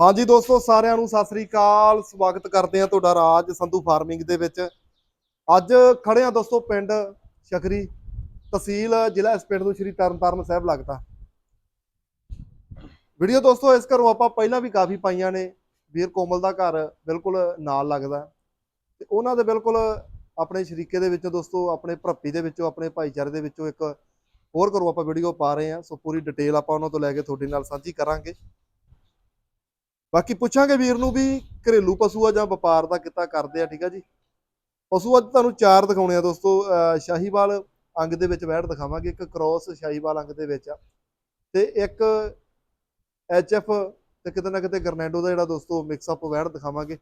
ਹਾਂਜੀ ਦੋਸਤੋ, ਸਾਰਿਆਂ ਨੂੰ ਸਤਿ ਸ੍ਰੀ ਅਕਾਲ। ਸਵਾਗਤ ਕਰਦੇ ਆ ਤੁਹਾਡਾ ਰਾਜ ਸੰਧੂ ਫਾਰਮਿੰਗ ਦੇ ਵਿੱਚ। ਅੱਜ ਖੜੇ ਆ ਦੋਸਤੋ, ਪਿੰਡ ਸ਼ਕਰੀ ਤਹਿਸੀਲ, ਜ਼ਿਲ੍ਹਾ ਇਸ ਪਿੰਡ ਨੂੰ ਸ਼੍ਰੀ ਤਰਨਤਾਰਨ ਸਾਹਿਬ ਲੱਗਦਾ। ਵੀਡੀਓ ਦੋਸਤੋ, ਇਸ ਘਰੋਂ ਆਪਾਂ ਪਹਿਲਾਂ ਵੀ ਕਾਫੀ ਪਾਈਆਂ ਨੇ। ਵੀਰ ਕੋਮਲ ਦਾ ਘਰ ਬਿਲਕੁਲ ਨਾਲ ਲੱਗਦਾ। ਤੇ ਉਹਨਾਂ ਦੇ ਬਿਲਕੁਲ ਆਪਣੇ ਸ਼ਰੀਕੇ ਦੇ ਵਿੱਚੋਂ ਦੋਸਤੋ, ਆਪਣੇ ਭਰਪੀ ਦੇ ਵਿੱਚੋਂ, ਆਪਣੇ ਭਾਈਚਾਰੇ ਦੇ ਵਿੱਚੋਂ ਇੱਕ ਹੋਰ ਘਰੋਂ ਆਪਾਂ ਵੀਡੀਓ ਪਾ ਰਹੇ ਆ ਸੋ ਪੂਰੀ ਡਿਟੇਲ ਆਪਾਂ ਉਹਨਾਂ ਤੋਂ ਲੈ ਕੇ ਤੁਹਾਡੇ ਨਾਲ ਸਾਂਝੀ ਕਰਾਂਗੇ। ਬਾਕੀ ਪੁੱਛਾਂਗੇ ਵੀਰ ਨੂੰ ਵੀ ਘਰੇਲੂ ਪਸ਼ੂ ਆ ਜਾਂ ਵਪਾਰ ਦਾ ਕਿੱਤਾ ਕਰਦੇ ਆ, ਠੀਕ ਆ ਜੀ? ਪਸ਼ੂ ਅੱਜ ਤੁਹਾਨੂੰ ਚਾਰ ਦਿਖਾਉਣੇ ਆ ਦੋਸਤੋ ਸ਼ਾਹੀਵਾਲ ਅੰਗ ਦੇ ਵਿੱਚ ਵੈੜ ਦਿਖਾਵਾਂਗੇ, ਇੱਕ ਕ੍ਰੋਸ ਸ਼ਾਹੀਵਾਲ ਅੰਗ ਦੇ ਵਿੱਚ ਆ। ਤੇ ਇੱਕ ਐਚਐਫ ਤੇ ਕਿਤੇ ਨਾ ਕਿਤੇ ਗਰਨੈਂਡੋ ਦਾ ਜਿਹੜਾ ਦੋਸਤੋ ਮਿਕਸ ਅਪ ਵਹਿੜ ਦਿਖਾਵਾਂਗੇ,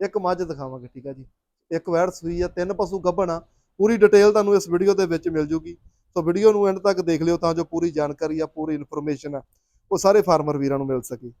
ਇੱਕ ਮੱਝ ਦਿਖਾਵਾਂਗੇ, ਠੀਕ ਆ ਜੀ? ਇੱਕ ਵਹਿੜ ਸੂਈ ਆ, ਤਿੰਨ ਪਸ਼ੂ ਗੱਭਣ ਆ। ਪੂਰੀ ਡਿਟੇਲ ਤੁਹਾਨੂੰ ਇਸ ਵੀਡੀਓ ਦੇ ਵਿੱਚ ਮਿਲ ਜੂਗੀ। ਸੋ ਵੀਡੀਓ ਨੂੰ ਐਂਡ ਤੱਕ ਦੇਖ ਲਿਓ ਤਾਂ ਜੋ ਪੂਰੀ ਜਾਣਕਾਰੀ ਆ, ਪੂਰੀ ਇਨਫੋਰਮੇਸ਼ਨ ਆ, ਉਹ ਸਾਰੇ ਫਾਰਮਰ ਵੀਰਾਂ ਨੂੰ ਮਿਲ ਸਕੇ।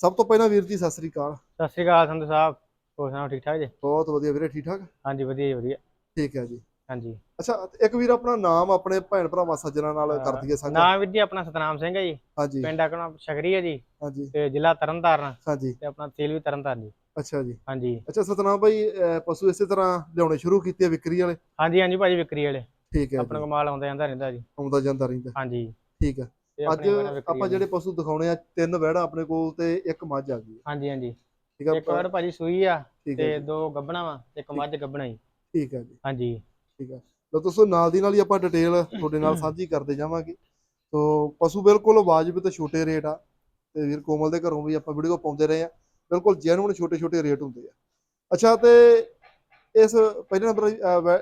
ਸਭ ਤੋਂ ਪਹਿਲਾਂ ਵੀਰ ਜੀ ਸਤਿ ਸ੍ਰੀ ਅਕਾਲ। ਸਤਿ ਸ਼੍ਰੀ ਅਕਾਲ ਸੰਧੂ ਸਾਹਿਬ ਹੋਰ ਸੁਣਾਓ ਠੀਕ ਠਾਕ ਜੀ? ਬਹੁਤ ਵਧੀਆ ਵੀਰੇ ਠੀਕ ਠਾਕ? ਹਾਂਜੀ ਵਧੀਆ ਜੀ ਵਧੀਆ। ਠੀਕ ਹੈ ਜੀ। ਹਾਂਜੀ। ਅੱਛਾ ਇੱਕ ਵੀਰ ਆਪਣਾ ਨਾਮ ਆਪਣੇ ਭੈਣ ਭਰਾਵਾਂ ਸੱਜਣਾ ਨਾਲ ਕਰ ਦਈਏ ਸਾਂਝਾ ਨਾਮ ਵੀਰ ਜੀ ਆਪਣਾ ਸਤਨਾਮ ਸਿੰਘ ਹੈ ਜੀ। ਹਾਂਜੀ। ਪਿੰਡ ਆਪਣਾ ਸ਼ਗਰੀ ਹੈ ਜੀ। ਹਾਂਜੀ। ਤੇ ਜ਼ਿਲ੍ਹਾ ਤਰਨਤਾਰਨ। ਹਾਂਜੀ। ਤੇ ਆਪਣਾ ਤੇਲ ਵੀ ਤਰਨਤਾਰਨ ਜੀ। ਅੱਛਾ ਜੀ। ਹਾਂਜੀ। ਅੱਛਾ ਸਤਨਾਮ ਭਾਈ ਪਸ਼ੂ ਇਸੇ ਤਰ੍ਹਾਂ ਲਿਆਉਣੇ ਸ਼ੁਰੂ ਕੀਤੇ ਵਿਕਰੀ ਵਾਲੇ? ਹਾਂਜੀ ਹਾਂਜੀ ਭਾਜੀ ਵਿਕਰੀ ਵਾਲੇ। ਠੀਕ ਹੈ ਆਪਣੇ ਜੀ। ਕੋਲ ਮਾਲ ਆਉਂਦਾ ਜਾਂਦਾ ਰਹਿੰਦਾ ਜੀ। ਆਉਂਦਾ ਜਾਂਦਾ ਰਹਿੰਦਾ। ਹਾਂਜੀ। ਠੀਕ ਹੈ। ਅੱਜ ਆਪਾਂ। ਜਿਹੜੇ ਪਸ਼ੂ ਦਿਖਾਉਣੇ ਆ ਤਿੰਨ ਵਹਿੜਾ ਆਪਣੇ ਕੋਲ ਤੇ ਇੱਕ ਮੱਝ ਆ ਗਈ। ਹੈ। ਹਾਂਜੀ ਹਾਂਜੀ। ਠੀਕ ਹੈ ਇੱਕ ਵਾਰ ਭਾਜੀ ਸੂਈ ਆ ਹੈ ਤੇ ਦੋ ਗੱਬਣਾ ਵਾ ਇੱਕ ਮੱਝ ਗੱਬਣਾ ਜੀ ਠੀਕ ਹੈ ਜੀ। ਹਾਂਜੀ। ਠੀਕ ਹੈ ਲਓ ਦੋਸਤੋ ਨਾਲ ਦੀ ਨਾਲ ਹੀ ਆਪਾਂ ਡਿਟੇਲ ਤੁਹਾਡੇ ਨਾਲ ਸਾਂਝੀ ਕਰਦੇ ਜਾਵਾਂਗੇ। ਸੋ ਪਸ਼ੂ ਬਿਲਕੁਲ ਵਾਜਬ ਤੇ ਛੋਟੇ ਰੇਟ ਆ ਤੇ ਵੀਰ ਕੋਮਲ ਦੇ ਘਰੋਂ ਵੀ ਆਪਾਂ ਵੀਡੀਓ ਪਾਉਂਦੇ ਰਹੇ ਆ। ਬਿਲਕੁਲ ਜੈਨੂਨ ਛੋਟੇ ਛੋਟੇ ਰੇਟ ਹੁੰਦੇ ਆ। ਅੱਛਾ ਤੇ ਇਸ ਪਹਿਲੇ ਨੰਬਰ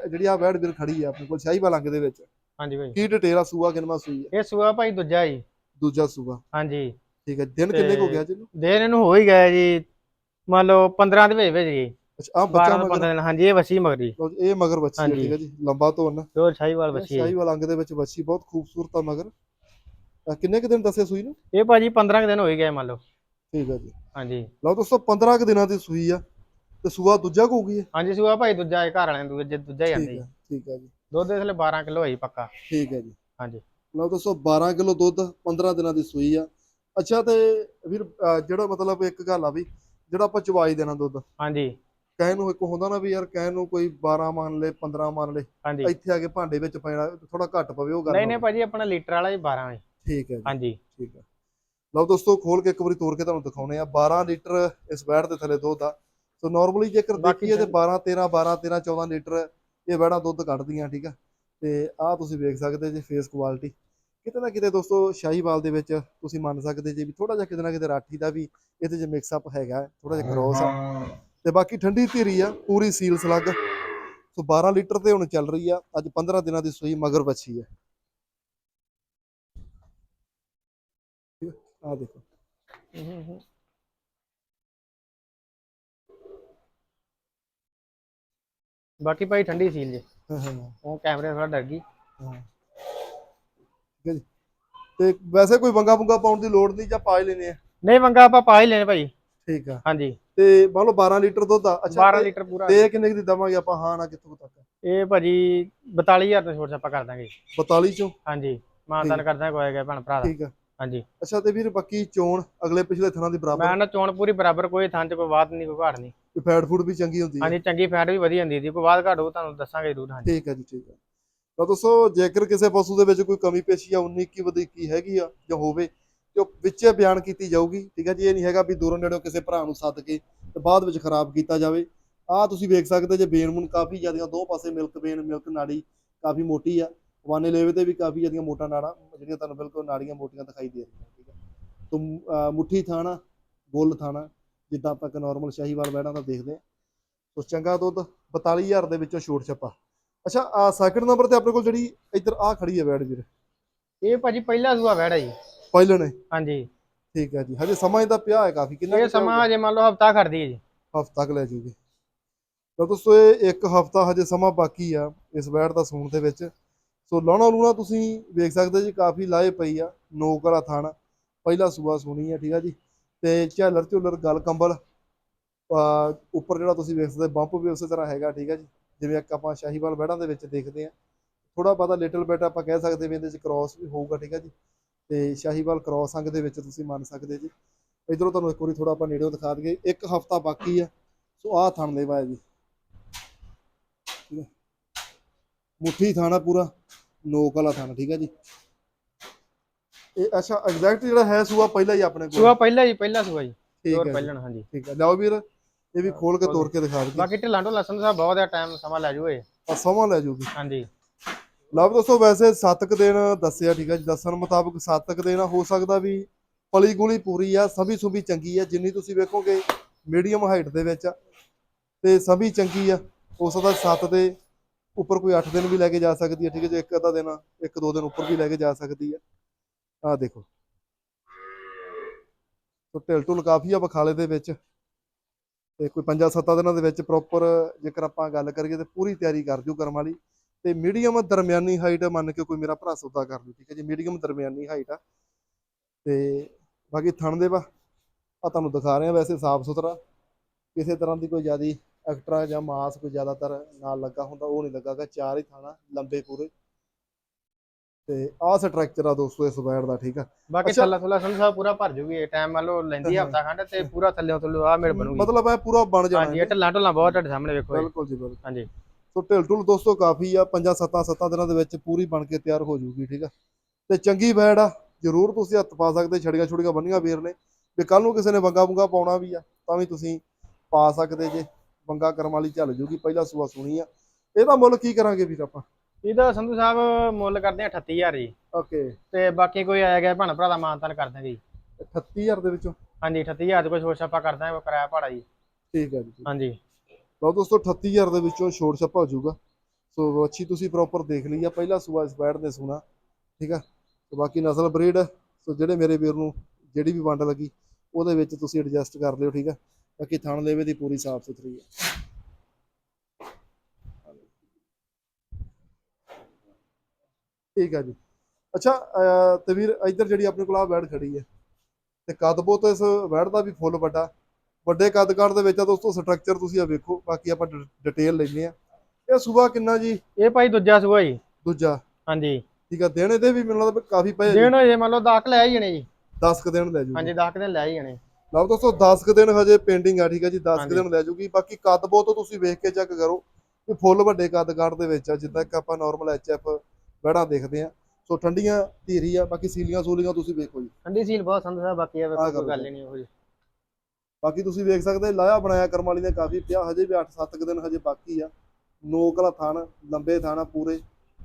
ਜਿਹੜੀ ਆ ਵੈੜ ਵੀਰ ਖੜੀ ਆ ਆਪਣੇ ਕੋਲ ਸ਼ਾਹੀਵਾਲ ਅੰਗ ਦੇ ਵਿੱਚ। ਹਾਂਜੀ ਭਾਜੀ ਕੀ ਡਿਟੇਲ ਆ? ਸੂਆ ਕਿੰਨਾ ਸੂਈ ਆ? ਇਹ ਸੂਆ ਭਾਈ ਦੂਜਾ ਜੀ। ਦੂਜਾ ਸੂਆ। ਹਾਂਜੀ। ਠੀਕ ਹੈ ਦਿਨ ਕਿੰਨੇ ਕੁ ਹੋ ਗਿਆ ਜੀ ਦਿਨ ਇਹਨੂੰ ਹੋ ਹੀ ਗਿਆ ਜੀ। ਮੰਨ ਲਓ 15 ਦੇ ਵਿੱਚ ਵਿੱਚ ਜੀ ਅੱਛਾ ਆ ਬੱਚਾ 12 ਮਗਰ? 15 ਦਿਨ। ਹਾਂਜੀ ਇਹ ਵਸੀ ਮਗਰੀ। ਇਹ ਮਗਰ ਬੱਚੀ ਹੈ। ਠੀਕ ਹੈ ਜੀ। ਲੰਬਾ ਧੁੰਨ ਜੋ ਸ਼ਾਹੀਵਾਲ ਵਸੀ ਹੈ। ਸ਼ਾਹੀਵਾਲ ਅੰਗ ਦੇ ਵਿੱਚ ਬੱਚੀ ਬਹੁਤ ਖੂਬਸੂਰਤ ਆ ਮਗਰ। ਕਿੰਨੇ ਕੁ ਦਿਨ ਦੱਸੇ ਸੂਈ ਨੂੰ? ਇਹ ਭਾਜੀ 15 ਕੁ ਦਿਨ ਹੋ ਹੀ ਗਏ ਮੰਨ ਲਓ। ਠੀਕ ਹੈ ਜੀ। ਹਾਂਜੀ। ਲਓ ਦੋਸਤੋ 15 ਕੁ ਦਿਨਾਂ ਦੀ ਸੂਈ ਆ। ਤੇ ਸੂਆ ਦੂਜਾ ਕੋ ਗਈ ਹੈ ਹਾਂਜੀ ਸੂਆ ਭਾਈ ਦੂਜਾ ਇਹ ਘਰ ਵਾਲਿਆਂ ਦੂਜਾ ਦੂਜਾ ਹੀ ਆਂਦੇ ਠੀਕ ਹੈ ਜੀ। ਦੁੱਧ ਇਸ ਲਈ 12 ਕਿਲੋ ਹੋਈ ਪੱਕਾ। ਠੀਕ ਹੈ ਜੀ। ਹਾਂਜੀ। ਲਓ ਦੋਸਤੋ 12 ਕਿਲੋ ਦੁੱਧ 15 ਦਿਨਾਂ ਦੀ ਸੂਈ ਆ। ਅੱਛਾ ਤੇ ਵੀਰ ਜਿਹੜਾ ਮਤਲਬ ਇੱਕ ਗੱਲ ਆ ਵੀ ਜਿਹੜਾ ਆਪਾਂ ਚਵਾਈ ਦੇਣਾ ਦੁੱਧ। ਹਾਂਜੀ। ਕਹਿਣ ਨੂੰ ਇੱਕ ਹੁੰਦਾ ਨਾ ਵੀ ਯਾਰ ਕਹਿਣ ਨੂੰ ਕੋਈ 12 ਮੰਨ ਲੇ 15 ਮੰਨ ਲੇ ਇੱਥੇ ਆ ਕੇ ਭਾਂਡੇ ਵਿੱਚ ਪੈਣਾ ਥੋੜਾ ਘੱਟ ਪਵੇ ਉਹ ਗੱਲ ਨਹੀਂ ਨਹੀਂ। ਭਾਜੀ ਆਪਣਾ ਲੀਟਰ ਵਾਲਾ ਹੀ 12 ਹੈ। ਠੀਕ ਹੈ ਹਾਂਜੀ। ਠੀਕ ਹੈ। ਲਓ ਦੋਸਤੋ ਖੋਲ ਕੇ ਇੱਕ ਵਾਰੀ ਤੋੜ ਕੇ ਤੁਹਾਨੂੰ ਦਿਖਾਉਣੇ ਆ 12 ਲੀਟਰ ਇਸ ਵੈੜ ਦੇ ਥੱਲੇ ਦੁੱਧ ਆ। ਸੋ ਨਾਰਮਲੀ ਜੇਕਰ ਦੇਖੀਏ ਤਾਂ- 12 13 12 13 14 ਲੀਟਰ ਇਹ ਵੈੜਾਂ ਦੁੱਧ ਕੱਢਦੀਆਂ, ਠੀਕ ਆ? ਤੇ ਆਹ ਤੁਸੀਂ ਵੇਖ ਸਕਦੇ ਜੇ ਫੇਸ ਕੁਆਲਿਟੀ ਕਿਤੇ ਨਾ ਕਿਤੇ ਦੋਸਤੋ, ਸ਼ਾਹੀਵਾਲ ਦੇ ਵਿੱਚ ਤੁਸੀਂ ਮੰਨ ਸਕਦੇ ਜੇ ਵੀ ਥੋੜਾ ਜਿਹਾ ਕਿਤੇ ਨਾ ਕਿਤੇ ਰਾਠੀ ਦਾ ਵੀ ਇਹਦੇ 'ਚ ਮਿਕਸ ਅਪ ਹੈਗਾ ਥੋੜਾ ਜਿਹਾ ਕ੍ਰੋਸ ਆ। ਤੇ ਬਾਕੀ ਠੰਡੀ ਧੀਰੀ ਆ, ਪੂਰੀ ਸੀਲ ਸਲੱਗ ਸੋ 12 ਲੀਟਰ ਤੇ ਹੁਣ ਚੱਲ ਰਹੀ ਆ, ਅੱਜ 15 ਦਿਨਾਂ ਦੀ ਸੂਈ ਮਗਰ ਬੱਚੀ ਆ। ਆ? ਦੇਖੋ। ਬਾਕੀ ਭਾਈ ਠੰਡੀ ਸੀਲ ਜੇ। ਹਾਂ ਹਾਂ ਉਹ ਕੈਮਰੇ ਥੋੜਾ ਡਰ ਗਈ। ਹਾਂ। ਠੀਕ ਹੈ ਜੀ। ਤੇ ਵੈਸੇ ਕੋਈ ਵੰਗਾ ਵੁੰਗਾ ਪਾਉਣ ਦੀ ਲੋੜ ਨਹੀਂ ਜਾਂ ਪਾ ਹੀ ਲੈਨੇ ਆ? ਨਹੀਂ ਮੰਗਾ ਆਪਾਂ ਪਾ ਹੀ ਲੈਣੇ ਭਾਈ। ਠੀਕ ਆ। ਹਾਂਜੀ। ਤੇ ਮੰਨ ਲਓ 12 ਲੀਟਰ ਦੁੱਧ ਆ। ਅੱਛਾ 12 ਤੇ- ਲੀਟਰ ਪੂਰਾ ਤੇ ਕਿੰਨੇ ਦੀ ਦਵਾਂਗੇ ਆਪਾਂ? ਹਾਂ ਨਾ ਕਿੱਥੋਂ ਤੱਕ? ਇਹ ਭਾਜੀ 42000 ਤੋਂ ਛੋਟ ਛਾਪਾ ਕਰ ਦਾਂਗੇ। 42 ਚੋਂ? ਹਾਂਜੀ। ਮਾਨਦਾਨ ਕਰ ਦਾਂਗੇ ਕੋਈ ਗਿਆ ਭੈਣ ਭਰਾ ਦਾ। ਠੀਕ ਆ। ਹਾਂਜੀ। ਅੱਛਾ ਤੇ ਵੀਰ ਬਾਕੀ ਚੋਣ ਅਗਲੇ ਪਿਛਲੇ ਥਣਾ ਦੀ ਬਰਾਬਰ? ਮੈਂ ਨਾ ਚੋਣ ਪੂਰੀ ਬਰਾਬਰ ਕੋਈ ਥਾਂ 'ਚ ਕੋਈ ਬਾਤ ਨਹੀਂ ਕੋਈ ਘਾਟ ਨਹੀਂ। ਤੇ ਫੈਟ ਫੂਡ ਵੀ ਚੰਗੀ ਹੁੰਦੀ ਹੈ? ਹਾਂਜੀ ਚੰਗੀ ਫੈਟ ਵੀ ਵਧੀਆ ਹੁੰਦੀ ਜੀ। ਕੋਈ ਬਾਤ ਘਾਟ ਤੁਹਾਨੂੰ ਦੱਸਾਂਗੇ ਜ਼ਰੂਰ ਹਾਂਜੀ। ਠੀਕ ਹੈ ਜੀ ਠੀਕ ਹੈ। ਤਾਂ ਦੋਸਤੋ ਜੇਕਰ ਕਿਸੇ ਪਸ਼ੂ ਦੇ ਵਿੱਚ ਕੋਈ ਕਮੀ ਪੇਸ਼ੀ ਜਾਂ 19 ਕੀ ਵਧੀਕੀ ਹੈਗੀ ਆ ਜਾਂ ਹੋਵੇ ਤੇ ਉਹ ਵਿੱਚੇ ਬਿਆਨ ਕੀਤੀ ਜਾਊਗੀ ਠੀਕ ਹੈ ਜੀ? ਇਹ ਨਹੀਂ ਹੈਗਾ ਵੀ ਦੂਰੋਂ ਨੇੜੋਂ ਕਿਸੇ ਭਰਾ ਨੂੰ ਸੱਦ ਕੇ ਤੇ ਬਾਅਦ ਵਿੱਚ ਖਰਾਬ ਕੀਤਾ ਜਾਵੇ। ਆਹ ਤੁਸੀਂ ਵੇਖ ਸਕਦੇ ਜੇ ਬੇਨ ਮੁਨ ਕਾਫੀ ਜ਼ਿਆਦੀਆਂ ਦੋ ਪਾਸੇ ਮਿਲਕ ਬੇਨ ਮਿਲਕ ਨਾੜੀ ਕਾਫੀ ਮੋਟੀ ਆ। ਵਾਨੇ ਲੇਵੇ ਤੇ ਵੀ ਕਾਫੀ ਜ਼ਿਆਦੀਆਂ ਮੋਟਾ ਨਾੜਾ ਜਿਹੜੀਆਂ ਤੁਹਾਨੂੰ ਬਿਲਕੁਲ ਨਾੜੀਆਂ ਮੋਟੀਆਂ ਦਿਖਾਈ ਦੇ ਰਹੀਆਂ ਠੀਕ ਹੈ। ਤੋਂ ਮੁੱਠੀ ਥਾਣਾ ਗੋਲ ਥਾਣਾ ਜਿੱਦਾਂ ਆਪਾਂ ਇੱਕ ਨਾਰਮਲ ਸ਼ਾਹੀਵਾਲ ਬੈੜਾਂ ਦਾ ਦੇਖਦੇ ਆ ਸੋ ਚੰਗਾ ਦੁੱਧ 42000 ਦੇ ਵਿੱਚੋਂ ਛੋਟ ਛੱਪਾ। ਅੱਛਾ ਆ ਸੈਕਿੰਡ ਨੰਬਰ ਤੇ ਆਪਣੇ ਕੋਲ ਜਿਹੜੀ ਇੱਧਰ ਆ ਖੜੀ ਹੈ ਵੈੜ ਵੀਰ। ਇਹ ਭਾਜੀ ਪਹਿਲਾ ਸੂਆ ਹੈ ਜੀ। ਪਹਿਲਣ ਹੈ ਹਾਂਜੀ। ਠੀਕ ਹੈ ਜੀ ਹਜੇ ਸਮਾਂ ਇਹਦਾ ਪਿਆ ਹੈ ਕਾਫੀ ਕਿੰਨਾ ਇਹ ਸਮਾਂ ਹਜੇ ਮੰਨ ਲਓ ਹਫਤਾ ਖੜਦੀ ਹੈ ਜੀ। ਹਫਤਾ ਲੈ ਜੂਗੀ। ਤਾਂ ਦੋਸਤੋ ਇਹ ਇੱਕ ਹਫਤਾ ਹਜੇ ਸਮਾਂ ਬਾਕੀ ਆ ਇਸ ਵੈੜ ਦਾ ਸੂਣ ਦੇ ਵਿੱਚ। ਸੋ ਲਾਉਣਾ ਲੂਣਾ ਤੁਸੀਂ ਵੇਖ ਸਕਦੇ ਜੀ, ਕਾਫੀ ਲਾਏ ਪਈ ਆ ਨੋਕ ਵਾਲਾ ਥਾਣਾ, ਪਹਿਲਾ ਸੂਆ ਸੁਣੀ ਆ, ਠੀਕ ਆ ਜੀ। ਤੇ ਝਾਲਰ ਝੁੱਲਰ ਗਲ ਕੰਬਲ, ਆ, ਉੱਪਰ ਜਿਹੜਾ ਤੁਸੀਂ ਵੇਖ ਸਕਦੇ, ਬੰਪ ਵੀ ਉਸੇ ਤਰ੍ਹਾਂ ਹੈਗਾ, ਠੀਕ ਆ ਜੀ। ਜਿਵੇਂ ਆਪਾਂ ਸ਼ਾਹੀਵਾਲ ਵੈੜਾਂ ਦੇ ਵਿੱਚ ਦੇਖਦੇ ਆ। ਥੋੜਾ ਬਹੁਤਾ ਲਿਟਲ ਬਿਟ ਆਪਾਂ ਕਹਿ ਸਕਦੇ ਵੀ ਇਹਦੇ ਵਿੱਚ ਕ੍ਰਾਸ ਵੀ ਹੋਊਗਾ, ਠੀਕ ਆ ਜੀ। ਤੇ ਸ਼ਾਹੀਵਾਲ ਕ੍ਰਾਸ ਅੰਗ ਦੇ ਵਿੱਚ ਤੁਸੀਂ ਮੰਨ ਸਕਦੇ ਜੀ। ਇਧਰੋਂ ਤੁਹਾਨੂੰ ਇੱਕ ਵਾਰੀ ਥੋੜਾ ਆਪਾਂ ਨੇੜਿਓਂ ਦਿਖਾ ਦਈਏ, ਇੱਕ ਹਫਤਾ ਬਾਕੀ ਆ। ਸੋ ਆਹ ਥਣ ਲੇਵਾ ਹੈ ਜੀ ਮੁੱਠੀ ਥਾਣਾ ਪੂਰਾ। ਨੋਕ ਵਾਲਾ ਥਾਣਾ ਠੀਕ ਹੈ ਜੀ। ਇਹ ਅੱਛਾ ਐਗਜ਼ੈਕਟ ਜਿਹੜਾ ਹੈ ਸੂਆ ਪਹਿਲਾਂ ਹੀ ਆਪਣੇ ਕੋਲ? ਸੂਆ ਪਹਿਲਾ ਜੀ ਪਹਿਲਾ ਸੂਆ ਜੀ। ਠੀਕ ਹੋਰ ਹੈ ਜੀ, ਪਹਿਲਣ ਹਾਂਜੀ। ਠੀਕ ਹੈ। ਲਓ ਵੀਰ ਇਹ ਵੀ ਖੋਲ ਕੇ ਤੋੜ ਕੇ ਦਿਖਾ ਦਈਏ ਬਾਕੀ ਢਿੱਲਾਂ ਢੋਲਾਂ ਸੰਧੂ ਸਾਹਿਬ ਬਹੁਤ ਆ ਟਾਈਮ ਸਮਾਂ ਲੈ ਜੂ ਇਹ ਆ ਸਮਾਂ ਲੈ ਜੂਗੀ। ਹਾਂਜੀ। ਲਓ ਦੋਸਤੋ ਵੈਸੇ 7 ਕੁ ਦਿਨ ਦੱਸਿਆ ਠੀਕ ਹੈ ਜੀ। ਦੱਸਣ ਮੁਤਾਬਕ 7 ਕੁ ਦਿਨ ਹੋ ਸਕਦਾ ਵੀ ਪਲੀ ਗੁਲੀ ਪੂਰੀ ਆ ਸਭੀ ਸੁਭੀ ਚੰਗੀ ਆ ਜਿੰਨੀ ਤੁਸੀਂ ਵੇਖੋਗੇ ਮੀਡੀਅਮ ਹਾਈਟ ਦੇ ਵਿੱਚ ਆ ਤੇ ਸਭੀ ਚੰਗੀ ਆ ਹੋ ਸਕਦਾ 7 ਦੇ ਉੱਪਰ ਕੋਈ 8 ਦਿਨ ਵੀ ਲੈ ਕੇ ਜਾ ਸਕਦੀ ਹੈ, ਠੀਕ ਹੈ ਜੀ, ਇੱਕ ਅੱਧਾ ਦਿਨ, ਇੱਕ ਦੋ ਦਿਨ ਉੱਪਰ ਵੀ ਲੈ ਕੇ ਜਾ ਸਕਦੀ ਹੈ। ਆ ਦੇਖੋ। ਤੋ ਢਿਲ ਢੁਲ ਕਾਫੀ ਆ ਬਖਾਲੇ ਦੇ ਵਿੱਚ। ਤੇ ਕੋਈ 5-7 ਦਿਨਾਂ ਦੇ ਵਿੱਚ ਪ੍ਰੋਪਰ ਜੇਕਰ ਆਪਾਂ ਗੱਲ ਕਰੀਏ ਤੇ ਪੂਰੀ ਤਿਆਰੀ ਕਰ ਜੂ ਕਰਮ ਵਾਲੀ। ਤੇ ਮੀਡੀਅਮ ਦਰਮਿਆਨੀ ਹਾਈਟ ਮੰਨ ਕੇ ਕੋਈ ਮੇਰਾ ਭਰਾ ਸੌਦਾ ਕਰ ਲੂ ਠੀਕ ਹੈ ਜੀ ਮੀਡੀਅਮ ਦਰਮਿਆਨੀ ਹਾਈਟ ਆ। ਤੇ ਬਾਕੀ ਥਣ ਦੇ ਵਾ ਆ ਤੁਹਾਨੂੰ ਦਿਖਾ ਰਹੇ ਆ ਵੈਸੇ ਸਾਫ਼ ਸੁਥਰਾ ਕਿਸੇ ਤਰ੍ਹਾਂ ਦੀ ਕੋਈ ਜ਼ਿਆਦੀ ਐਕਸਟਰਾ ਜਾਂ ਮਾਸ ਕੋਈ ਜ਼ਿਆਦਾਤਰ ਨਾਲ ਲੱਗਾ ਹੁੰਦਾ ਉਹ ਨਹੀਂ ਲੱਗਾਗਾ ਚਾਰ ਹੀ ਥਾਣਾ ਲੰਬੇ ਪੂਰੇ। ਤੇ ਆਹ ਸਟਰਕਚਰ ਆ ਦੋਸਤੋ ਇਸ ਵੈੜ ਦਾ ਠੀਕ ਆ? ਬਾਕੀ। ਥੱਲਾ ਥੱਲਾ ਸੰਧੂ ਸਾਹਿਬ ਪੂਰਾ ਭਰ ਜੂਗੀ ਇਹ ਟਾਈਮ ਮੰਨ ਲਓ ਲੈਂਦੀ। ਹਫਤਾ ਖੰਡ ਤੇ ਪੂਰਾ ਥੱਲੇ ਥੱਲੇ ਆ ਮੇੜ ਬਣੂਗੀ। ਮਤਲਬ ਇਹ ਪੂਰਾ ਬਣ ਜਾਣਾ ਹਾਂਜੀ ਇਹ ਢਿੱਲਾਂ ਢੋਲਾਂ ਬਹੁਤ ਤੁਹਾਡੇ ਸਾਹਮਣੇ ਵੇਖੋ। ਬਿਲਕੁਲ ਜੀ ਬਿਲਕੁਲ। ਹਾਂਜੀ। ਸੋ ਢਿਲ ਢੁਲ ਦੋਸਤੋ ਕਾਫੀ ਆ ਪੰਜਾਂ ਸੱਤਾਂ ਸੱਤਾਂ ਦਿਨਾਂ ਦੇ ਵਿੱਚ ਪੂਰੀ ਬਣ ਕੇ ਤਿਆਰ ਹੋ ਜੂਗੀ ਠੀਕ ਆ? ਤੇ ਚੰਗੀ ਵੈੜ ਆ ਜ਼ਰੂਰ ਤੁਸੀਂ ਹੱਥ ਪਾ ਸਕਦੇ ਛੜੀਆਂ ਛੁੜੀਆਂ ਬੰਨੀਆਂ ਵੀਰ ਨੇ। ਵੀ ਕੱਲ ਨੂੰ ਕਿਸੇ ਨੇ ਵੰਗਾ ਵੰਗਾ ਪਾਉਣਾ ਵੀ ਆ ਤਾਂ ਵੀ ਤੁਸੀਂ ਪਾ ਸਕਦੇ ਜੇ। ਵੰਗਾ ਕਰਮ ਵਾਲੀ ਚੱਲ ਜੂਗੀ ਪਹਿਲਾ ਸੂਆ ਸੁਣੀ ਆ। ਇਹਦਾ ਮੁੱਲ ਕੀ ਕਰਾਂਗੇ ਵੀਰ ਆਪਾਂ? ਇਹਦਾ ਸੰਧੂ ਸਾਹਿਬ ਮੁੱਲ ਕਰਦੇ ਆ 38000 ਜੀ। ਓਕੇ। ਤੇ ਬਾਕੀ ਕੋਈ ਆਇਆ ਗਿਆ ਭਣ ਭਰਾ ਦਾ ਮਾਨਤਾਨ ਕਰ ਦਾਂਗੇ ਜੀ। 38000 ਦੇ ਵਿੱਚੋਂ? ਹਾਂਜੀ 38000 ਕੁਝ ਹੋਰ ਛਾਪਾ ਕਰ ਦਾਂਗੇ ਕਿਰਾਇਆ ਭਾੜਾ ਜੀ। ਠੀਕ ਹੈ ਜੀ ਹਾਂਜੀ। ਲਓ ਦੋਸਤੋ 38000 ਦੇ ਵਿੱਚੋਂ ਛੋੜ ਛੱਪਾ ਹੋ ਜਾਊਗਾ ਸੋ ਅੱਛੀ ਤੁਸੀਂ ਪ੍ਰੋਪਰ ਦੇਖ ਲਈ ਆ ਪਹਿਲਾ ਸੂਆ ਬੈਡ ਨੇ ਸੁਣਾ ਠੀਕ ਆ? ਤੇ ਬਾਕੀ ਨਸਲ ਬਰੀਡ ਸੋ ਜਿਹੜੇ ਮੇਰੇ ਵੀਰ ਨੂੰ ਜਿਹੜੀ ਵੀ ਵੰਡ ਲੱਗੀ ਉਹਦੇ ਵਿੱਚ ਤੁਸੀਂ ਐਡਜਸਟ ਕਰ ਲਿਓ ਠੀਕ ਆ? ਬਾਕੀ ਥਣ ਲੇਵੇ ਦੀ ਪੂਰੀ ਸਾਫ਼ ਸੁਥਰੀ ਆ ਠੀਕ ਆ ਜੀ। ਅੱਛਾ ਤੇ ਵੀਰ ਇੱਧਰ ਜਿਹੜੀ ਆਪਣੇ ਕੋਲ ਆ ਬੈਡ ਖੜੀ ਹੈ। ਤੇ ਕਦਬੋ ਤੋਂ ਇਸ ਬੈਡ ਦਾ ਵੀ ਫੁੱਲ ਵੱਡਾ। ਵੱਡੇ ਕੱਦ ਕਾਠ ਦੇ ਵਿੱਚ ਆ ਦੋਸਤੋ ਸਟਰਕਚਰ ਤੁਸੀਂ ਆ ਵੇਖੋ ਬਾਕੀ ਆਪਾਂ ਡਿਟੇਲ ਲੈਂਦੇ ਆ ਇਹ ਸੂਬਾ ਕਿੰਨਾ ਜੀ? ਇਹ ਭਾਈ ਦੂਜਾ ਸੂਆ ਜੀ। ਦੂਜਾ। ਹਾਂਜੀ। ਠੀਕ ਆ ਦਿਨ ਇਹਦੇ ਵੀ ਮੈਨੂੰ ਲੱਗਦਾ ਕਾਫੀ ਪਏ ਦਿਨ ਜੇ। ਮੰਨ ਲਓ 10 ਲੈ ਹੀ ਜਾਣੇ ਜੀ। 10 ਕ ਦਿਨ ਲੈ ਜੂਗੀ ਹਾਂਜੀ 10 ਦਿਨ ਲੈ ਹੀ ਜਾਣੇ। ਲਓ ਦੋਸਤੋ 10 ਕ ਦਿਨ ਹਜੇ ਪੇਂਡਿੰਗ ਆ ਠੀਕ ਆ ਜੀ 10 ਕ। ਦਿਨ ਲੈ ਜੂਗੀ। ਬਾਕੀ ਕੱਦ ਬਹੁਤ ਤੁਸੀਂ ਵੇਖ ਕੇ ਚੈੱਕ ਕਰੋ ਕਿ ਫੁੱਲ ਵੱਡੇ ਕੱਦ ਕਾਠ ਦੇ ਵਿੱਚ ਆ। ਜਿੱਦਾਂ ਕਿ ਆਪਾਂ ਨਾਰਮਲ ਐਚਐਫ ਵੜਾ ਦੇਖਦੇ ਆ। ਸੋ ਠੰਡੀਆਂ ਧੀਰੀ ਆ ਬਾਕੀ ਸੀਲੀਆਂ ਸੂਲੀਆਂ ਤੁਸੀਂ ਵੇਖੋ ਜੀ। ਠੰਡੀ ਸੀਲ ਬਹੁਤ ਸੰਧੂ ਸਾਹਿਬ ਬਾਕੀ ਆ ਕੋਈ ਗੱਲ ਹੀ ਨਹੀਂ ਉਹ ਜੀ ਬਾਕੀ ਤੁਸੀਂ ਵੇਖ ਸਕਦੇ ਲਾਇਆ ਬਣਾਇਆ ਕਰਮ ਵਾਲੀ ਨੇ ਕਾਫੀ ਪਿਆ ਹਜੇ ਵੀ 8-7 ਕੁ ਦਿਨ ਹਜੇ ਬਾਕੀ ਆ। ਨੋਕ ਵਾਲਾ ਥਣ ਲੰਬੇ ਥਾਣਾ ਪੂਰੇ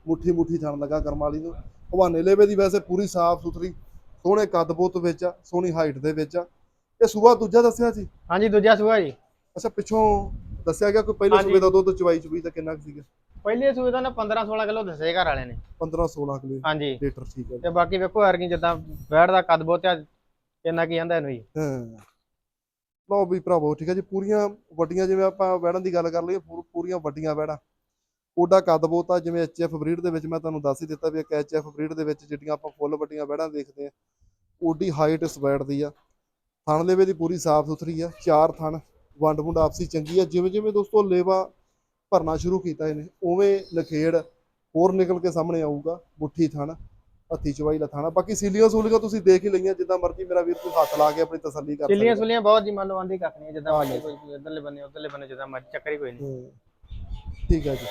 ਮੁੱਠੀ ਮੁੱਠੀ ਥਣ ਲੱਗਾ ਕਰਮ ਵਾਲੀ ਨੂੰ। ਹਵਾਨੇ ਲੇਵੇ ਦੀ ਵੈਸੇ ਪੂਰੀ ਸਾਫ਼ ਸੁਥਰੀ ਸੋਹਣੇ ਕੱਦ ਬੁੱਤ ਵਿੱਚ ਆ ਸੋਹਣੀ ਹਾਈਟ ਦੇ ਵਿੱਚ ਆ। ਇਹ ਸੂਆ ਦੂਜਾ ਦੱਸਿਆ ਸੀ? ਹਾਂਜੀ ਦੂਜਾ ਸੂਆ ਜੀ। ਅੱਛਾ ਪਿੱਛੋਂ ਦੱਸਿਆ ਗਿਆ ਕੋਈ ਪਹਿਲੇ ਹਾਂਜੀ। ਦਾ ਦੁੱਧ ਚਵਾਈ ਚੁਬਈ ਦਾ ਕਿੰਨਾ ਕੁ ਸੀਗਾ? ਪਹਿਲੇ ਸੂਏ ਦਾ ਨਾ 15 16 ਕਿਲੋ ਦੱਸੇ ਘਰ ਵਾਲਿਆਂ ਨੇ। 15 16 ਕਿਲੋ ਹਾਂਜੀ। ਲੀਟਰ ਠੀਕ ਹੈ ਤੇ ਬਾਕੀ ਵੇਖੋ ਅਰਗੀ ਜਿੱਦਾਂ ਬੈੜ ਦਾ ਕੱਦ ਬਹੁਤ ਆ ਕਿੰਨਾ ਕੀ ਜਾਂਦਾ ਇਹਨੂੰ ਜੀ। ਹਾਂ। ਲਓ ਵੀ ਭਰਾਵੋ ਠੀਕ ਹੈ ਜੀ ਪੂਰੀਆਂ ਵੱਡੀਆਂ ਜਿਵੇਂ ਆਪਾਂ ਵੈੜਾਂ ਦੀ ਗੱਲ ਕਰ ਲਈਏ ਪੂਰ- ਪੂਰੀਆਂ ਵੱਡੀਆਂ ਵੈੜਾਂ ਓਡਾ ਕੱਦ ਬਹੁਤ ਆ ਜਿਵੇਂ ਐਚਐਫ ਬਰੀਡ ਦੇ ਵਿੱਚ ਮੈਂ ਤੁਹਾਨੂੰ ਦੱਸ ਹੀ ਦਿੱਤਾ ਵੀ ਇੱਕ ਐਚਐਫ ਬਰੀਡ ਦੇ ਵਿੱਚ ਜਿਹੜੀਆਂ ਆਪਾਂ ਫੁੱਲ ਵੱਡੀਆਂ ਵੈੜਾਂ ਦੇਖਦੇ ਆ ਓਡੀ ਹਾਈਟ ਇਸ ਵੈੜ ਦੀ ਆ। ਥਣ ਲੇਵੇ ਦੀ ਪੂਰੀ ਸਾਫ਼ ਸੁਥਰੀ ਆ ਚਾਰ ਥਣ ਵੰਡ ਵੁੰਡ ਆਪਸੀ ਚੰਗੀ ਆ। ਜਿਵੇਂ ਜਿਵੇਂ ਦੋਸਤੋ ਲੇਵਾ ਭਰਨਾ ਸ਼ੁਰੂ ਕੀਤਾ ਇਹਨੇ ਉਵੇਂ ਲਖੇੜ ਹੋਰ ਨਿਕਲ ਕੇ ਸਾਹਮਣੇ ਆਊਗਾ ਮੁੱਠੀ ਥਣ ਹੱਥੀ ਚਵਾਈ ਦਾ ਥਾਣਾ। ਬਾਕੀ ਸੀਲੀਆਂ ਸੂਲੀਆਂ ਤੁਸੀਂ ਦੇਖ ਹੀ ਲਈਆਂ ਜਿੱਦਾਂ ਮਰਜ਼ੀ ਮੇਰਾ ਵੀਰ ਤੂੰ ਹੱਥ ਲਾ ਕੇ ਆਪਣੀ ਤਸੱਲੀ ਕਰ ਸਕਦਾ। ਸੁਲੀਆਂ ਬਹੁਤ ਜੀ ਮੰਨ ਕੱਖ ਨਹੀਂ ਜਿੱਦਾਂ ਮਰਜ਼ੀ ਕੋਈ ਇਧਰਲੇ ਬੰਨੇ ਉਧਰਲੇ ਬੰਨੇ ਜਿੱਦਾਂ ਮਰਜ਼ੀ ਚੱਕਰ ਹੀ ਕੋਈ ਨਹੀਂ। ਠੀਕ ਹੈ ਜੀ।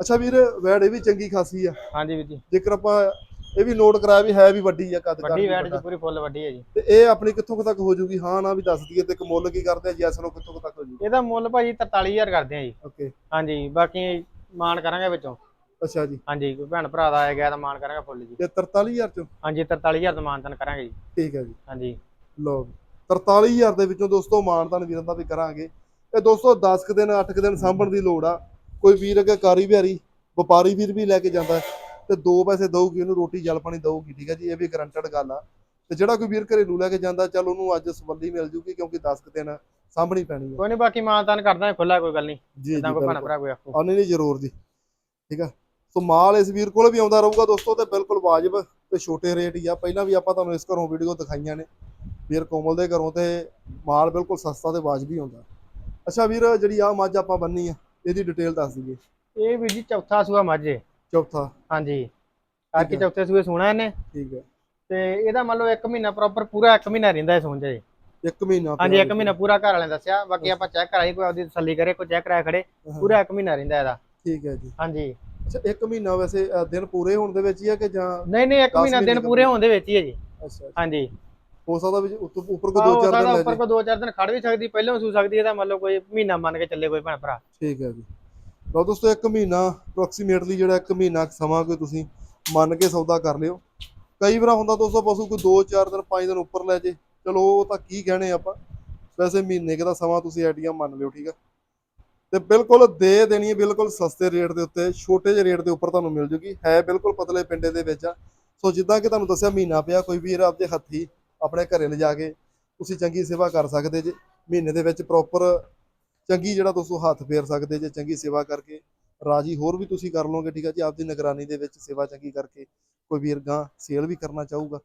ਅੱਛਾ ਵੀਰ ਵੈੜ ਇਹ ਵੀ ਚੰਗੀ ਖਾਸੀ ਆ। ਹਾਂਜੀ ਵੀਰ ਜੀ। ਜੇਕਰ ਆਪਾਂ ਇਹ ਵੀ ਨੋਟ ਕਰਾਇਆ ਵੀ ਹੈ ਵੀ ਵੱਡੀ ਆ ਕੱਦ ਵੱਡੀ ਵੈਟ ਵੱਡਾ। ਪੂਰੀ ਫੁੱਲ ਵੱਡੀ ਹੈ ਜੀ। ਤੇ ਇਹ ਆਪਣੀ ਕਿੱਥੋਂ ਤੱਕ ਹੋ ਜੂਗੀ? ਹਾਂ ਨਾ ਵੀ ਦੱਸ ਦਈਏ ਤੇ ਇੱਕ ਮੁੱਲ ਕੀ ਕਰਦੇ ਆ? ਜੈਸ ਨੂੰ ਕਿੱਥੋਂ ਤੱਕ ਹੋ ਜੂਗੀ? ਇਹਦਾ ਮੁੱਲ ਭਾਜੀ 43000 ਕਰਦੇ ਆ ਜੀ। ਓਕੇ। ਹਾਂਜੀ ਬਾਕੀ ਮਾਨ ਕਰਾਂਗੇ ਵਿੱਚੋਂ। ਅੱਛਾ ਜੀ। ਹਾਂਜੀ ਕੋਈ ਭੈਣ ਭਰਾ ਦਾ ਆਇਆ ਗਿਆ ਤਾਂ ਮਾਨ ਕਰਾਂਗੇ ਫੁੱਲ ਜੀ। ਤੇ 43000 ਚੋਂ? ਹਾਂਜੀ 43000 ਦਾ ਮਾਨਤਨ ਕਰਾਂਗੇ ਜੀ। ਠੀਕ ਹੈ ਜੀ। ਹਾਂਜੀ। ਲਓ 43000 ਦੇ ਵਿੱਚੋਂ ਦੋਸਤੋ ਮਾਨਤਾਨ ਵੀਰਾਂ ਦਾ ਵੀ ਕਰਾਂਗੇ। ਇਹ ਦੋਸਤੋ 10 ਕੁ ਦਿਨ 8 ਕੁ ਦਿਨ ਸਾਂਭਣ ਦੀ ਲੋੜ ਆ। ਕੋਈ ਵੀਰ ਅੱਗੇ ਕਾਰੀ ਵਿਹਾਰੀ ਵਪਾਰੀ ਵੀਰ ਵੀ ਲੈ ਕੇ ਜਾਂਦਾ। ਤੇ ਦੋ ਪੈਸੇ ਦਊਗੀ ਉਹਨੂੰ ਰੋਟੀ ਜਲ ਪਾਣੀ ਦਊਗੀ ਠੀਕ ਹੈ ਜੀ ਇਹ ਵੀ ਗਰੰਟਡ ਗੱਲ ਆ। ਤੇ ਜਿਹੜਾ ਕੋਈ ਵੀਰ ਘਰੇਲੂ ਲੈ ਕੇ ਜਾਂਦਾ ਚੱਲ ਉਹਨੂੰ ਅੱਜ ਸਬੰਧੀ ਮਿਲ ਜੂਗੀ ਕਿਉਂਕਿ 10 ਕੁ ਦਿਨ ਸਾਂਭਣੀ ਪੈਣੀ ਹੈ ਕੋਈ ਨਹੀਂ ਬਾਕੀ ਮਾਨਤਨ ਕਰਦਾ ਖੁੱਲਾ ਕੋਈ ਗੱਲ ਨਹੀਂ ਜੀ ਜੀ ਜਿੱਦਾਂ ਕੋਈ ਭੈਣ। ਭਰਾ ਕੋਈ ਆਖੋ। ਨਹੀਂ ਨਹੀਂ ਜ਼ਰੂਰ ਜੀ ਠੀਕ ਆ। ਸੋ ਮਾਲ ਇਸ ਵੀਰ ਕੋਲ ਵੀ ਆਉਂਦਾ ਰਹੂਗਾ ਦੋਸਤੋ ਤੇ ਬਿਲਕੁਲ ਵਾਜਬ ਤੇ ਛੋਟੇ ਰੇਟ ਹੀ ਆ। ਪਹਿਲਾਂ ਵੀ ਆਪਾਂ ਤੁਹਾਨੂੰ ਇਸ ਘਰੋਂ ਵੀਡੀਓ ਦਿਖਾਈਆਂ ਨੇ ਵੀਰ ਕੋਮਲ ਦੇ ਘਰੋਂ ਤੇ ਮਾਲ ਬਿਲਕੁਲ ਸਸਤਾ ਤੇ ਵਾਜਬੀ ਹੀ ਹੁੰਦਾ ਅੱਛਾ ਵੀਰ ਜਿਹੜੀ ਆ ਮੱਝ ਆਪਾਂ ਬੰਨੀ ਆ ਇਹਦੀ ਡਿਟੇਲ ਦੱਸ ਦਈਏ। ਇਹ ਵੀਰ ਜੀ ਚੌਥਾ ਸੂਆ ਮੱਝ ਹੈ ਚੌਥਾ। ਹਾਂਜੀ। ਠੀਕ ਹੈ। ਚੌਥੇ ਸੂਏ ਸੋਣਾ ਇਹਨੇ। ਠੀਕ ਹੈ। ਤੇ ਇਹਦਾ ਮੰਨ ਲਓ 1 ਮਹੀਨਾ ਪ੍ਰੋਪਰ ਪੂਰਾ 1 ਮਹੀਨਾ ਰਹਿੰਦਾ ਹੈ ਸੌਣ ਜੀ ਇੱਕ ਮਹੀਨਾ ਹਾਂਜੀ ਪਿਆ 1 ਮਹੀਨਾ ਪੂਰਾ ਘਰ ਵਾਲਿਆਂ ਦੱਸਿਆ। ਬਾਕੀ ਆਪਾਂ ਚੈੱਕ ਕਰਾਈ ਕੋਈ ਆਪਦੀ ਤਸੱਲੀ ਕਰੇ ਕੋਈ ਚੈੱਕ ਕਰਾਇਆ ਖੜੇ। ਪੂਰਾ 1 ਮਹੀਨਾ ਰਹਿੰਦਾ ਇਹਦਾ। ਠੀਕ ਹੈ ਜੀ। ਹਾਂਜੀ। ਅੱਛਾ ਇੱਕ ਮਹੀਨਾ ਵੈਸੇ ਦਿਨ ਪੂਰੇ ਹੋਣ ਦੇ ਵਿੱਚ ਹੀ ਆ ਕਿ ਜਾਂ ਨਹੀਂ ਨਹੀਂ 1 ਦਸ ਮਹੀਨਾ ਦਿਨ ਪੂਰੇ ਹੋਣ ਦੇ ਵਿੱਚ ਹੀ ਹੈ ਜੀ। ਅੱਛਾ ਹਾਂਜੀ। ਹੋ ਸਕਦਾ ਵੀ ਉੱਪਰ ਕੋ ਆਹ ਦੋ ਹੋ ਚਾਰ ਸਕਦਾ ਦਿਨ ਲੈ ਉੱਪਰ ਜੇ ਕੋ 2-4 ਦਿਨ ਖੜ ਵੀ ਸਕਦੀ ਪਹਿਲਾਂ ਸੂ ਸਕਦੀ ਇਹਦਾ ਮੰਨ ਲਓ ਕੋਈ ਮਹੀਨਾ ਮੰਨ ਕੇ ਚੱਲੇ ਕੋਈ ਭੈਣ ਭਰਾ। ਠੀਕ ਹੈ ਜੀ। ਲਓ ਦੋਸਤੋ, ਇੱਕ ਮਹੀਨਾ ਅਪਰੋਕਸੀਮੇਟਲੀ ਜਿਹੜਾ ਇੱਕ ਮਹੀਨਾ ਕੁ ਸਮਾਂ ਕੋਈ ਤੁਸੀਂ ਮੰਨ ਕੇ ਸੌਦਾ ਕਰ ਲਿਓ। ਕਈ ਵਾਰ ਹੁੰਦਾ ਦੋਸਤੋ, ਪਸ਼ੂ ਕੋਈ 2-4 ਦਿਨ 5 ਦਿਨ ਉੱਪਰ ਲੈ ਜੇ। ਚਲੋ, ਉਹ ਤਾਂ ਕੀ ਕਹਿਣੇ ਆਪਾਂ। ਵੈਸੇ ਮਹੀਨੇ ਕੁ ਦਾ ਸਮਾਂ ਤੁਸੀਂ ਆਈਡੀਆ ਮੰਨ ਲਿਓ, ਠੀਕ ਆ। ਤੇ ਬਿਲਕੁਲ ਦੇ ਦੇਣੀ ਹੈ, ਬਿਲਕੁਲ ਸਸਤੇ ਰੇਟ ਦੇ ਉੱਤੇ, ਛੋਟੇ ਜਿਹੇ ਰੇਟ ਦੇ ਉੱਪਰ ਤੁਹਾਨੂੰ ਮਿਲ ਜੂਗੀ। ਹੈ ਬਿਲਕੁਲ ਪਤਲੇ ਪਿੰਡੇ ਦੇ ਵਿੱਚ ਆ। ਸੋ ਜਿੱਦਾਂ ਕਿ ਤੁਹਾਨੂੰ ਦੱਸਿਆ, ਮਹੀਨਾ ਪਿਆ, ਕੋਈ ਵੀਰ ਆਪਦੇ ਹੱਥੀ ਆਪਣੇ ਘਰੇ ਲਿਜਾ ਕੇ ਤੁਸੀਂ ਚੰਗੀ ਸੇਵਾ ਕਰ ਸਕਦੇ ਜੇ। ਮਹੀਨੇ ਦੇ ਵਿੱਚ ਪ੍ਰੋਪਰ ਚੰਗੀ ਜਿਹੜਾ ਦੋਸਤੋ ਹੱਥ ਫੇਰ ਸਕਦੇ ਜੇ ਚੰਗੀ ਸੇਵਾ ਕਰਕੇ ਰਾਜੀ ਹੋਰ ਵੀ ਤੁਸੀਂ ਕਰ ਲਓਗੇ ਠੀਕ ਆ ਜੀ? ਆਪਦੀ ਨਿਗਰਾਨੀ ਦੇ ਵਿੱਚ ਸੇਵਾ ਚੰਗੀ ਕਰਕੇ ਕੋਈ ਵੀਰ ਗਾਂ ਸੇਲ ਵੀ ਕਰਨਾ ਚਾਹੂਗਾ।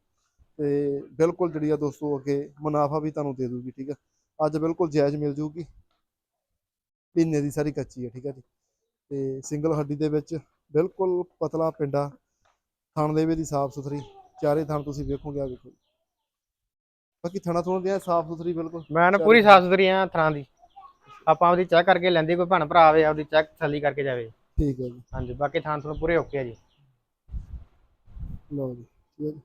ਤੇ ਬਿਲਕੁਲ ਜਿਹੜੀ ਆ ਦੋਸਤੋ ਅੱਗੇ ਮੁਨਾਫਾ ਵੀ ਤੁਹਾਨੂੰ ਦੇ ਦੂਗੀ ਠੀਕ ਆ? ਅੱਜ ਬਿਲਕੁਲ ਜਾਇਜ਼ ਮਿਲ ਜੂਗੀ। ਮਹੀਨੇ ਦੀ ਸਾਰੀ ਕੱਚੀ ਹੈ ਠੀਕ ਆ ਜੀ? ਤੇ ਸਿੰਗਲ ਹੱਡੀ ਦੇ ਵਿੱਚ ਬਿਲਕੁਲ ਪਤਲਾ ਪਿੰਡਾ ਥਣ ਦੇਵੇ ਦੀ ਸਾਫ਼ ਸੁਥਰੀ ਚਾਰੇ ਥਣ ਤੁਸੀਂ ਵੇਖੋਗੇ ਆ ਵੇਖੋ ਬਾਕੀ ਥਣਾ ਥੁਣਾ ਦੀਆਂ ਸਾਫ਼ ਸੁਥਰੀ ਬਿਲਕੁਲ ਮੈਂ ਨਾ ਪੂਰੀ ਸਾਫ਼ ਸੁਥਰੀ ਆ ਥਰਾਂ ਦੀ। ਆਪਾਂ ਆਪਦੀ ਚੈੱਕ ਕਰਕੇ ਲੈਂਦੀ ਕੋਈ ਭੈਣ ਭਰਾ ਆਵੇ ਆਪਦੀ ਚੈੱਕ ਤਸੱਲੀ ਕਰਕੇ ਜਾਵੇ। ਠੀਕ ਹੈ ਜੀ। ਹਾਂਜੀ ਬਾਕੀ ਥਾਂ ਤੁਹਾਨੂੰ ਪੂਰੇ ਓਕੇ ਆ ਜੀ। ਲਓ ਜੀ ਠੀਕ ਹੈ ਜੀ।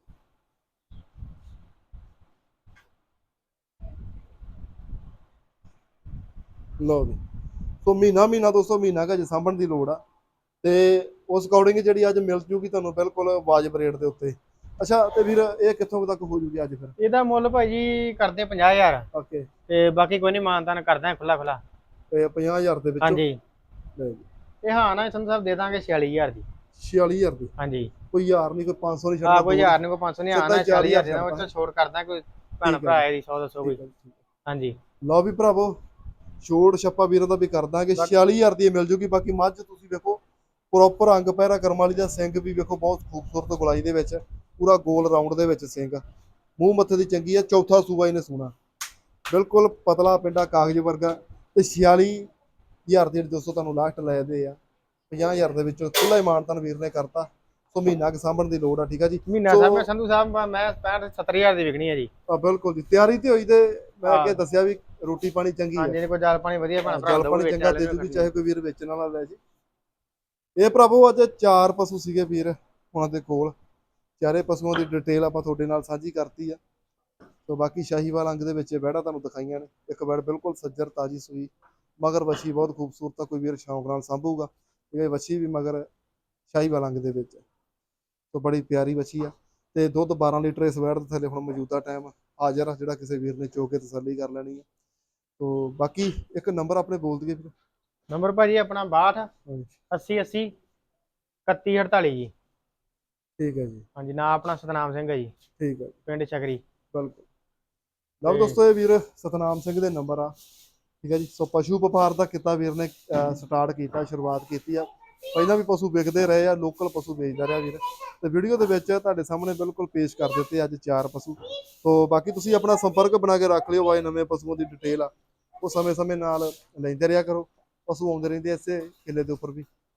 ਲਓ ਜੀ। ਸੋ ਮਹੀਨਾ ਮਹੀਨਾ ਦੋਸਤੋ ਮਹੀਨਾ ਕਾ ਸਾਂਭਣ ਦੀ ਲੋੜ ਆ। ਤੇ ਉਸ ਅਕੋਰਡਿੰਗ ਜਿਹੜੀ ਅੱਜ ਮਿਲ ਜੂਗੀ ਤੁਹਾਨੂੰ ਬਿਲਕੁਲ ਵਾਜਬ ਰੇਟ ਦੇ ਉੱਤੇ। ਅੱਛਾ ਤੇ ਵੀਰ ਇਹ ਕਿੱਥੋਂ ਤੱਕ ਹੋ ਜੂਗੀ ਅੱਜ ਫਿਰ? ਇਹਦਾ ਮੁੱਲ ਭਾਜੀ ਕਰਦੇ 50000 ਓਕੇ। ਤੇ ਬਾਕੀ ਕੋਈ ਨਹੀਂ ਮਾਨਤਾਨ ਕਰਦਾ ਖੁੱਲਾ ਖੁੱਲਾ ਤੇ 50000 ਦੇ ਵਿੱਚੋਂ? ਹਾਂਜੀ। ਇਹ ਹਾਂ ਨਾ ਸੰਤ ਸਾਹਿਬ ਦੇ ਦਾਂਗੇ 46000 ਦੀ। 46000 ਦੀ? ਹਾਂਜੀ। ਕੋਈ ਹਜ਼ਾਰ ਨਹੀਂ ਕੋਈ 500 ਨਹੀਂ ਆ ਛੱਡਣਾ ਕੋਈ ਹਜ਼ਾਰ ਨਹੀਂ ਕੋਈ 500 ਨਹੀਂ ਆਣਾ ਸਿੱਧਾ 40000 40,000 ਦੇਣਾ ਉਹ ਚ ਛੋੜ ਕਰਦਾ ਕੋਈ ਭੈਣ ਭਰਾ ਦੀ 100 ਦੱਸੋ ਕੋਈ। ਹਾਂਜੀ। ਲਓ ਵੀ ਭਰਾਵੋ ਛੋੜ ਛੱਪਾ ਵੀਰਾਂ ਦਾ ਵੀ ਕਰ ਦਾਂਗੇ। 46000 ਦੀ ਮਿਲ ਜੂਗੀ। ਬਾਕੀ ਮੱਝ ਤੁਸੀਂ ਵੇਖੋ ਪ੍ਰੋਪਰ ਅੰਗ ਪਹਿਰਾ ਕਰਮ ਵਾਲੀ ਦਾ ਸਿੰਘ ਵੀ ਵੇਖੋ ਬਹੁਤ ਖੂਬਸੂਰਤ ਗੁਲਾਈ ਦੇ ਵਿੱਚ। ਪੂਰਾ ਗੋਲ ਰਾਉਂਡ ਦੇ ਵਿੱਚ ਸਿੰਘ। ਮੂੰਹ ਮੱਥੇ ਦੀ ਚੰਗੀ ਆ ਚੌਥਾ ਸੂਆ ਇਹਨੇ ਸੋਣਾ। ਬਿਲਕੁਲ ਪਤਲਾ ਪਿੰਡਾ ਕਾਗਜ਼ ਵਰਗਾ ਤੇ 46000 ਦੀ ਦੋਸਤੋ ਤੁਹਾਨੂੰ ਲਾਸਟ ਲੈ ਦੇ ਆ। 50000 ਦੇ ਵਿੱਚੋਂ ਖੁੱਲਾ ਇਮਾਨਤਨ ਵੀਰ ਨੇ ਕਰਤਾ। ਸੋ ਮਹੀਨਾ ਕੁ ਸਾਂਭਣ ਦੀ ਲੋੜ ਆ ਠੀਕ ਆ ਜੀ? ਮਹੀਨਾ ਸੋ- ਸਾਹਿਬ ਮੈਂ ਸੰਧੂ ਸਾਹਿਬ ਮੈਂ 65 70000 ਦੀ ਵਿਕਣੀ ਹੈ ਜੀ। ਆ ਬਿਲਕੁਲ ਜੀ ਤਿਆਰੀ ਤੇ ਹੋਈ ਤੇ ਮੈਂ। ਅੱਗੇ ਦੱਸਿਆ ਵੀ ਰੋਟੀ ਪਾਣੀ ਚੰਗੀ ਹੈ ਹਾਂਜੀ ਜੇ ਕੋਈ ਜਲ ਪਾਣੀ ਵਧੀਆ ਭੈਣ ਭਰਾ ਜਲ ਪਾਣੀ ਚੰਗਾ ਦੇ ਦੂਗੀ ਚਾਹੇ ਕੋਈ ਵੀਰ ਵੇਚਣ ਵਾਲਾ ਲੈ ਜੇ। ਇਹ ਭਰਾਵੋ ਅੱਜ ਚਾਰ ਪਸ਼ੂ ਸੀਗੇ ਵੀਰ ਉਹਨਾਂ ਦੇ ਕੋਲ। ਚਾਰੇ ਪਸ਼ੂਆਂ ਦੀ ਡਿਟੇਲ ਆਪਾਂ ਤੁਹਾਡੇ ਨਾਲ ਸਾਂਝੀ ਕਰਤੀ ਆ। ਤੋਂ ਬਾਕੀ ਸ਼ਾਹੀਵਾਲ ਅੰਗ ਦੇ ਵਿੱਚ ਇਹ ਬੈੜਾ ਤੁਹਾਨੂੰ ਦਿਖਾਈਆਂ ਨੇ। ਇੱਕ ਬੈੜ ਬਿਲਕੁਲ ਸੱਜਰ ਤਾਜੀ ਸੂਈ ਮਗਰ ਵੱਛੀ ਬਹੁਤ ਖੂਬਸੂਰਤ ਆ ਕੋਈ ਵੀਰ ਸ਼ੌਂਕ ਨਾਲ ਸੰਭੂਗਾ। ਇਹ ਵੱਛੀ ਵੀ ਮਗਰ ਸ਼ਾਹੀਵਾਲ ਅੰਗ ਦੇ ਵਿੱਚ ਤੋਂ ਬੜੀ ਪਿਆਰੀ ਵੱਛੀ ਆ। ਤੇ ਦੁੱਧ 12 ਲੀਟਰ ਇਸ ਬੈੜ ਦੇ ਥੱਲੇ ਹੁਣ ਮੌਜੂਦਾ ਟਾਈਮ ਹਾਜ਼ਰ ਆ ਜਿਹੜਾ ਕਿਸੇ ਵੀਰ ਨੇ ਚੋ ਕੇ ਤਸੱਲੀ ਕਰ ਲੈਣੀ ਆ। ਤੋਂ ਬਾਕੀ ਇੱਕ ਨੰਬਰ ਆਪਣੇ ਬੋਲ ਦਈਏ ਵੀਰ। ਨੰਬਰ ਭਾਜੀ ਆਪਣਾ 62 ਹਾਂਜੀ। 80 80 31 48 ਜੀ। ਠੀਕ ਹੈ ਜੀ। ਹਾਂਜੀ ਨਾਂ ਆਪਣਾ ਸਤਨਾਮ ਸਿੰਘ ਹੈ ਜੀ। ਠੀਕ ਹੈ। ਪਿੰਡ ਛਕਰੀ ਬਿਲਕੁਲ। ਲਓ ਦੋਸਤੋ ਇਹ ਵੀਰ ਸਤਨਾਮ ਸਿੰਘ ਦੇ ਨੰਬਰ ਆ। ਠੀਕ ਹੈ ਜੀ। ਸੋ ਪਸ਼ੂ ਵਪਾਰ ਦਾ ਕਿੱਤਾ ਵੀਰ ਨੇ ਸਟਾਰਟ ਕੀਤਾ ਸ਼ੁਰੂਆਤ ਕੀਤੀ ਆ। ਪਹਿਲਾਂ ਵੀ ਪਸ਼ੂ ਵਿਕਦੇ ਰਹੇ ਆ ਲੋਕਲ ਪਸ਼ੂ ਵੇਚਦਾ ਰਿਹਾ ਵੀਰ। ਤੇ ਵੀਡੀਓ ਦੇ ਵਿੱਚ ਤੁਹਾਡੇ ਸਾਹਮਣੇ ਬਿਲਕੁਲ ਪੇਸ਼ ਕਰ ਦਿੱਤੇ ਅੱਜ ਚਾਰ ਪਸ਼ੂ। ਸੋ ਬਾਕੀ ਤੁਸੀਂ ਆਪਣਾ ਸੰਪਰਕ ਬਣਾ ਕੇ ਰੱਖ ਲਿਓ ਵਾਏ ਨਵੇਂ ਪਸ਼ੂਆਂ ਦੀ ਡਿਟੇਲ ਆ। ਉਹ ਸਮੇਂ-ਸਮੇਂ ਨਾਲ ਲੈਂਦੇ ਰਿਹਾ ਕਰੋ। ਪਸ਼ੂ ਆਉਂਦੇ ਰਹਿੰਦੇ ਇਸੇ ਕਿੱਲੇ ਦੇ ਉੱਪਰ ਵੀ।